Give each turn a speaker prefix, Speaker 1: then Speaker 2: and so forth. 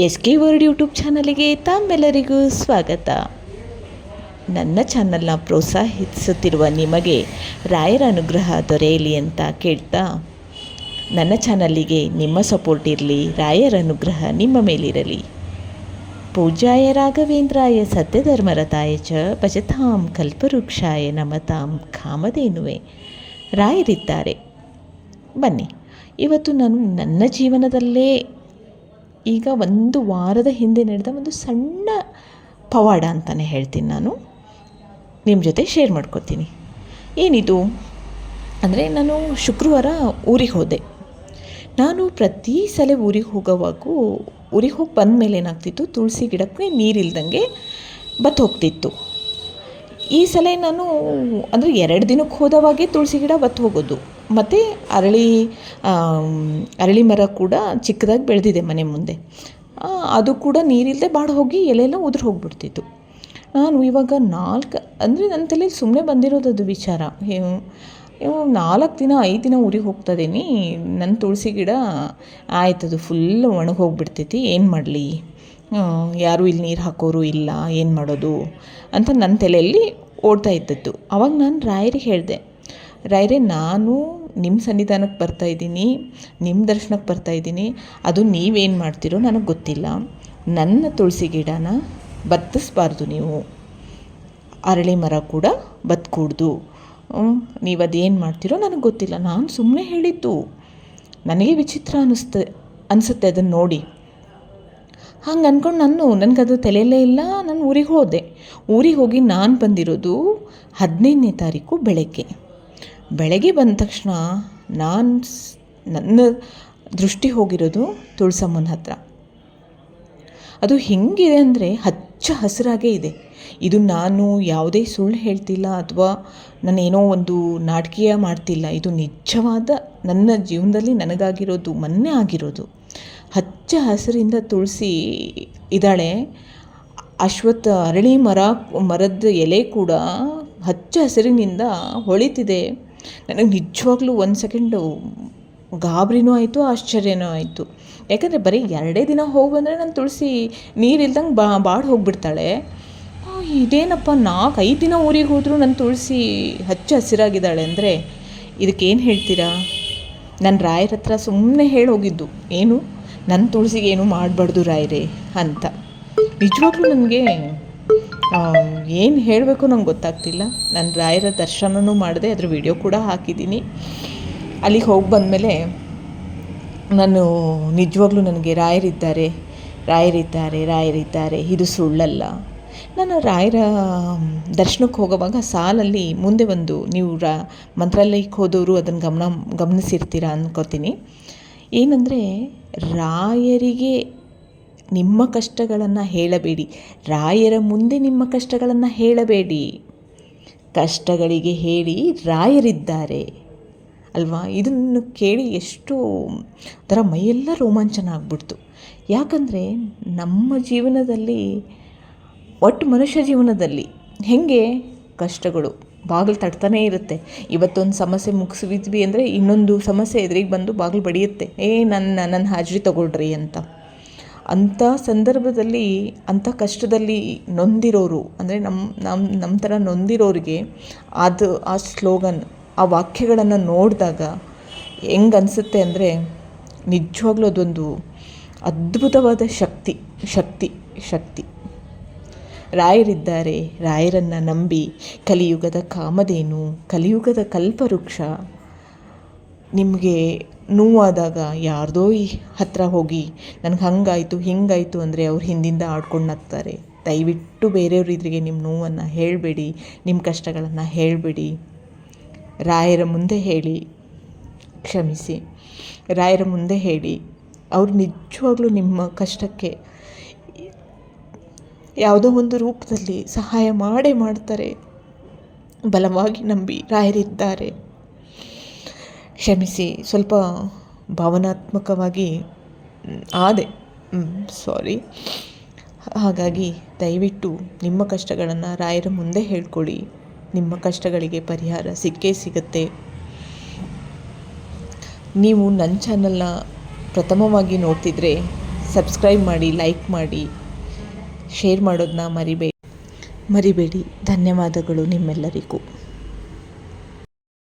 Speaker 1: S K word YouTube ಚಾನಲಿಗೆ ತಮ್ಮೆಲ್ಲರಿಗೂ ಸ್ವಾಗತ. ನನ್ನ ಚಾನಲ್ನ ಪ್ರೋತ್ಸಾಹಿಸುತ್ತಿರುವ ನಿಮಗೆ ರಾಯರ ಅನುಗ್ರಹ ದೊರೆಯಲಿ ಅಂತ ಕೇಳ್ತಾ, ನನ್ನ ಚಾನಲ್ಲಿಗೆ ನಿಮ್ಮ ಸಪೋರ್ಟ್ ಇರಲಿ, ರಾಯರ ಅನುಗ್ರಹ ನಿಮ್ಮ ಮೇಲಿರಲಿ. ಪೂಜಾಯ ರಾಘವೇಂದ್ರಾಯ ಸತ್ಯಧರ್ಮರತಾಯ ಚ ಭಜತಾಂ ಕಲ್ಪವೃಕ್ಷಾಯ ನಮತಾಂ ಕಾಮಧೇನುವೆ. ರಾಯರಿದ್ದಾರೆ. ಬನ್ನಿ, ಇವತ್ತು ನಾನು, ನನ್ನ ಜೀವನದಲ್ಲೇ ಈಗ ಒಂದು ವಾರದ ಹಿಂದೆ ನಡೆದ ಒಂದು ಸಣ್ಣ ಪವಾಡ ಅಂತಲೇ ಹೇಳ್ತೀನಿ ನಾನು. ನಿಮ್ಮ ಜೊತೆ ಶೇರ್ ಮಾಡ್ಕೊತೀನಿ. ಏನಿದು? ಅಂದರೆ ನಾನು ಶುಕ್ರವಾರ ಊರಿಗೆ ಹೋದೆ. ನಾನು ಪ್ರತಿ ಸಲ ಊರಿಗೆ ಹೋಗೋವಾಗೂ, ಊರಿಗೆ ಹೋಗಿ ಬಂದ ಮೇಲೆ ಏನಾಗ್ತಿತ್ತು? ತುಳಸಿ ಗಿಡಕ್ಕೆ ನೀರಿಲ್ದಂಗೆ ಬತ್ತು ಹೋಗ್ತಿತ್ತು. ಈ ಸಲ ನಾನು, ಅಂದರೆ ಎರಡು ದಿನಕ್ಕೆ ಹೋದವಾಗೆ ತುಳಸಿ ಗಿಡ ಬತ್ತು ಹೋಗೋದು. ಮತ್ತು ಅರಳಿ ಅರಳಿ ಮರ ಕೂಡ ಚಿಕ್ಕದಾಗಿ ಬೆಳೆದಿದೆ ಮನೆ ಮುಂದೆ. ಅದು ಕೂಡ ನೀರಿಲ್ಲದೆ ಬಾಡಿ ಹೋಗಿ ಎಲೆಲ್ಲ ಉದುರು ಹೋಗ್ಬಿಡ್ತಿತ್ತು. ನಾನು ಇವಾಗ ನಾಲ್ಕು, ಅಂದರೆ ನನ್ನ ತಲೆಯಲ್ಲಿ ಸುಮ್ಮನೆ ಬಂದಿರೋದದು ವಿಚಾರ. ಏನು ಇವು ನಾಲ್ಕು ದಿನ, ಐದು ದಿನ ಊರಿಗೆ ಹೋಗ್ತಾ ಇದ್ದೀನಿ ನನ್ನ ತುಳಸಿ ಗಿಡ ಆಯ್ತದು ಫುಲ್ ಒಣಗಿ ಹೋಗ್ಬಿಡ್ತೈತಿ. ಏನು ಮಾಡಲಿ? ಯಾರೂ ಇಲ್ಲಿ ನೀರು ಹಾಕೋರು ಇಲ್ಲ, ಏನು ಮಾಡೋದು? ಅಂತ ನನ್ನ ತಲೆಯಲ್ಲಿ ಓಡ್ತಾ ಇದ್ದದ್ದು. ಅವಾಗ ನಾನು ರಾಯರಿಗೆ ಹೇಳಿದೆ. ರಾಯರೇ, ನಾನು ನಿಮ್ಮ ಸನ್ನಿಧಾನಕ್ಕೆ ಬರ್ತಾ ಇದ್ದೀನಿ ನಿಮ್ಮ ದರ್ಶನಕ್ಕೆ ಬರ್ತಾ ಇದ್ದೀನಿ, ಅದು ನೀವೇನು ಮಾಡ್ತೀರೋ ನನಗೆ ಗೊತ್ತಿಲ್ಲ. ನನ್ನ ತುಳಸಿ ಗಿಡನ ಬತ್ತಿಸ್ಬಾರ್ದು ನೀವು. ಅರಳಿ ಮರ ಕೂಡ ಬತ್ಕೂಡ್ದು. ನೀವು ಅದೇನು ಮಾಡ್ತೀರೋ ನನಗೆ ಗೊತ್ತಿಲ್ಲ. ನಾನು ಸುಮ್ಮನೆ ಹೇಳಿದ್ದು. ನನಗೆ ವಿಚಿತ್ರ ಅನ್ನಿಸ್ತೆ ಅನಿಸುತ್ತೆ ಅದನ್ನು ನೋಡಿ. ಹಂಗೆ ಅಂದ್ಕೊಂಡು ನಾನು, ನನಗದು ತಲೆಯಲ್ಲೇ ಇಲ್ಲ, ನಾನು ಊರಿಗೆ ಹೋದೆ. ಊರಿಗೆ ಹೋಗಿ ನಾನು ಬಂದಿರೋದು ಹದಿನೈದನೇ ತಾರೀಕು ಬೆಳಗ್ಗೆ. ಬೆಳಗ್ಗೆ ಬಂದ ತಕ್ಷಣ ನಾನು ನನ್ನ ದೃಷ್ಟಿ ಹೋಗಿರೋದು ತುಳಸಮ್ಮನ ಹತ್ರ. ಅದು ಹೆಂಗಿದೆ ಅಂದರೆ ಹಚ್ಚ ಹಸಿರಾಗೇ ಇದೆ. ಇದು ನಾನು ಯಾವುದೇ ಸುಳ್ಳು ಹೇಳ್ತಿಲ್ಲ ಅಥವಾ ನಾನೇನೋ ಒಂದು ನಾಟಕೀಯ ಮಾಡ್ತಿಲ್ಲ. ಇದು ನಿಜವಾದ ನನ್ನ ಜೀವನದಲ್ಲಿ ನನಗಾಗಿರೋದು, ಮೊನ್ನೆ ಆಗಿರೋದು. ಹಚ್ಚ ಹಸಿರಿಂದ ತುಳಸಿ ಇದ್ದಾಳೆ. ಅಶ್ವತ್ಥ ಅರಳಿ ಮರ, ಮರದ ಎಲೆ ಕೂಡ ಹಚ್ಚ ಹಸಿರಿನಿಂದ ಹೊಳಿತಿದೆ. ನನಗೆ ನಿಜವಾಗ್ಲೂ ಒಂದು ಸೆಕೆಂಡು ಗಾಬರಿನೂ ಆಯಿತು, ಆಶ್ಚರ್ಯನೂ ಆಯಿತು. ಯಾಕಂದರೆ ಬರೀ ಎರಡೇ ದಿನ ಹೋಗಿ ಬಂದರೆ ನಾನು ತುಳಸಿ ನೀರಿಲ್ದಂಗೆ ಬಾ, ಬಾಡಿ ಹೋಗಿಬಿಡ್ತಾಳೆ. ಇದೇನಪ್ಪ ನಾಲ್ಕು ಐದು ದಿನ ಊರಿಗೆ ಹೋದರೂ ನನ್ನ ತುಳಸಿ ಹಚ್ಚ ಹಸಿರಾಗಿದ್ದಾಳೆ ಅಂದರೆ ಇದಕ್ಕೇನು ಹೇಳ್ತೀರಾ? ನನ್ನ ರಾಯರ ಹತ್ರ ಸುಮ್ಮನೆ ಹೇಳಿ ಹೋಗಿದ್ದು. ಏನು? ನನ್ನ ತುಳಸಿಗೆ ಏನು ಮಾಡಬಾರ್ದು ರಾಯರೇ ಅಂತ. ನಿಜವಾಗ್ಲೂ ನನಗೆ ಏನು ಹೇಳಬೇಕು ನಂಗೆ ಗೊತ್ತಾಗ್ತಿಲ್ಲ. ನಾನು ರಾಯರ ದರ್ಶನನೂ ಮಾಡಿದೆ, ಅದ್ರ ವಿಡಿಯೋ ಕೂಡ ಹಾಕಿದ್ದೀನಿ. ಅಲ್ಲಿಗೆ ಹೋಗಿ ಬಂದಮೇಲೆ ನಾನು ನಿಜವಾಗ್ಲೂ ನನಗೆ ರಾಯರಿದ್ದಾರೆ ರಾಯರಿದ್ದಾರೆ ರಾಯರಿದ್ದಾರೆ, ಇದು ಸುಳ್ಳಲ್ಲ. ನಾನು ರಾಯರ ದರ್ಶನಕ್ಕೆ ಹೋಗೋವಾಗ ಸಾಲಲ್ಲಿ ಮುಂದೆ ಒಂದು ನೀವು ರಾ ಮಂತ್ರಾಲಯಕ್ಕೆ ಹೋದವರು ಅದನ್ನು ಗಮನ, ಗಮನಿಸಿರ್ತೀರ ಅನ್ಕೋತೀನಿ. ಏನಂದರೆ, ರಾಯರಿಗೆ ನಿಮ್ಮ ಕಷ್ಟಗಳನ್ನು ಹೇಳಬೇಡಿ. ರಾಯರ ಮುಂದೆ ನಿಮ್ಮ ಕಷ್ಟಗಳನ್ನು ಹೇಳಬೇಡಿ. ಕಷ್ಟಗಳಿಗೆ ಹೇಳಿ ರಾಯರಿದ್ದಾರೆ. ಅಲ್ವಾ? ಇದನ್ನು ಕೇಳಿ ಎಷ್ಟು ಥರ ಮೈಯೆಲ್ಲ ರೋಮಾಂಚನ ಆಗ್ಬಿಡ್ತು. ಯಾಕಂದರೆ ನಮ್ಮ ಜೀವನದಲ್ಲಿ, ಒಟ್ಟು ಮನುಷ್ಯ ಜೀವನದಲ್ಲಿ ಹೇಗೆ ಕಷ್ಟಗಳು ಬಾಗಿಲು ತಡ್ತಾನೇ ಇರುತ್ತೆ. ಇವತ್ತೊಂದು ಸಮಸ್ಯೆ ಮುಗಿಸಿದ್ವಿ ಅಂದರೆ ಇನ್ನೊಂದು ಸಮಸ್ಯೆ ಎದುರಿಗೆ ಬಂದು ಬಾಗಿಲು ಬಡಿಯುತ್ತೆ. ಏ ನನ್ನ ನನ್ನ ಹಾಜರಿ ತಗೊಳ್ರಿ ಅಂತ. ಅಂಥ ಸಂದರ್ಭದಲ್ಲಿ, ಅಂಥ ಕಷ್ಟದಲ್ಲಿ ನೊಂದಿರೋರು, ಅಂದರೆ ನಮ್ಮ ನಮ್ಮ ನಮ್ಮ ಥರ ನೊಂದಿರೋರಿಗೆ ಅದು, ಆ ಸ್ಲೋಗನ್, ಆ ವಾಕ್ಯಗಳನ್ನು ನೋಡಿದಾಗ ಹೆಂಗೆ ಅನಿಸುತ್ತೆ ಅಂದರೆ ನಿಜವಾಗ್ಲೂ ಅದೊಂದು ಅದ್ಭುತವಾದ ಶಕ್ತಿ ಶಕ್ತಿ ಶಕ್ತಿ. ರಾಯರಿದ್ದಾರೆ, ರಾಯರನ್ನು ನಂಬಿ ಕಲಿಯುಗದ ಕಾಮಧೇನು, ಕಲಿಯುಗದ ಕಲ್ಪವೃಕ್ಷ ನಿಮಗೆ ನೋವಾದಾಗ ಯಾರದೋ ಈ ಹತ್ರ ಹೋಗಿ, ನನಗೆ ಹಂಗಾಯಿತು, ಹಿಂಗಾಯಿತು ಅಂದರೆ ಅವ್ರು ಹಿಂದಿಂದ ಆಡ್ಕೊಂಡು ನಗ್ತಾರೆ. ದಯವಿಟ್ಟು ಬೇರೆಯವ್ರ ಎದುರಿಗೆ ನಿಮ್ಮ ನೋವನ್ನು ಹೇಳಬೇಡಿ ನಿಮ್ಮ ಕಷ್ಟಗಳನ್ನು ಹೇಳಬೇಡಿ. ರಾಯರ ಮುಂದೆ ಹೇಳಿ, ಕ್ಷಮಿಸಿ. ರಾಯರ ಮುಂದೆ ಹೇಳಿ, ಅವ್ರು ನಿಜವಾಗ್ಲೂ ನಿಮ್ಮ ಕಷ್ಟಕ್ಕೆ ಯಾವುದೋ ಒಂದು ರೂಪದಲ್ಲಿ ಸಹಾಯ ಮಾಡೇ ಮಾಡ್ತಾರೆ. ಬಲವಾಗಿ ನಂಬಿ ರಾಯರಿದ್ದಾರೆ. ಕ್ಷಮಿಸಿ, ಸ್ವಲ್ಪ ಭಾವನಾತ್ಮಕವಾಗಿ ಆದೆ. ಸಾರಿ ಹಾಗಾಗಿ, ದಯವಿಟ್ಟು ನಿಮ್ಮ ಕಷ್ಟಗಳನ್ನು ರಾಯರ ಮುಂದೆ ಹೇಳ್ಕೊಳ್ಳಿ. ನಿಮ್ಮ ಕಷ್ಟಗಳಿಗೆ ಪರಿಹಾರ ಸಿಕ್ಕೇ ಸಿಗುತ್ತೆ. ನೀವು ನನ್ನ ಚಾನಲ್ನ ಪ್ರಥಮವಾಗಿ ನೋಡ್ತಿದ್ರೆ, ಸಬ್ಸ್ಕ್ರೈಬ್ ಮಾಡಿ, ಲೈಕ್ ಮಾಡಿ, ಶೇರ್ ಮಾಡೋದನ್ನ ಮರಿಬೇಡಿ ಮರಿಬೇಡಿ. ಧನ್ಯವಾದಗಳು ನಿಮ್ಮೆಲ್ಲರಿಗೂ.